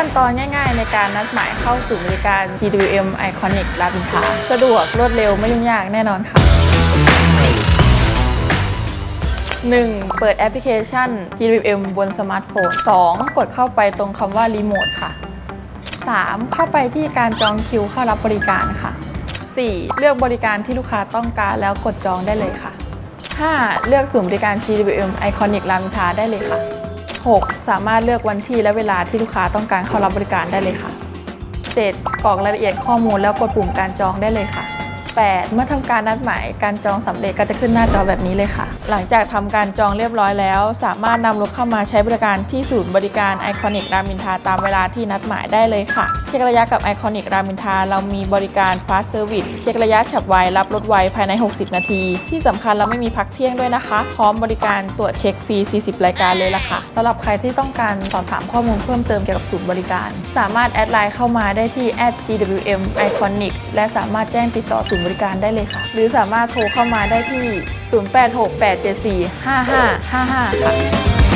ขั้นตอนง่ายๆ ในการนัดหมายเข้าสู่บริการ GWM Iconic รามอินทราสะดวกรวดเร็วไม่ยุ่งยากแน่นอนค่ะ 1. เปิดแอปพลิเคชัน GWM บนสมาร์ทโฟน 2. กดเข้าไปตรงคำว่ารีโมทค่ะ 3. เข้าไปที่การจองคิวเข้ารับบริการค่ะ 4. เลือกบริการที่ลูกค้าต้องการแล้วกดจองได้เลยค่ะ 5. เลือกศูนย์บริการ GWM Iconic รามอินทราได้เลยค่ะ 6. สามารถเลือกวันที่และเวลาที่ลูกค้าต้องการเข้ารับบริการได้เลยค่ะ 7. กรอกรายละเอียดข้อมูลแล้วกดปุ่มการจองได้เลยค่ะ 8. เมื่อทำการนัดหมายการจองสำเร็จก็จะขึ้นหน้าจอแบบนี้เลยค่ะ หลังจากทำการจองเรียบร้อยแล้ว สามารถนำรถเข้ามาใช้บริการที่ศูนย์บริการไอคอนิกรามอินทาตามเวลาที่นัดหมายได้เลยค่ะเช็คระยะกับไอคอนิกรามอินทราเรามีบริการฟาสเซอร์วิสเช็คระยะฉับไว รับรถไวภายใน 60 นาที ที่สำคัญเราไม่มีพักเที่ยงด้วยนะคะ พร้อมบริการตรวจเช็คฟรี 40 รายการเลยล่ะค่ะสำหรับใครที่ต้องการสอบถามข้อมูลเพิ่มเติมเกี่ยวกับศูนย์บริการ สามารถแอดไลน์เข้ามาได้ที่ @gwm iconic และสามารถแจ้งติดต่อศูนย์บริการได้เลยค่ะ หรือสามารถโทรเข้ามาได้ที่ 0868745555 ค่ะ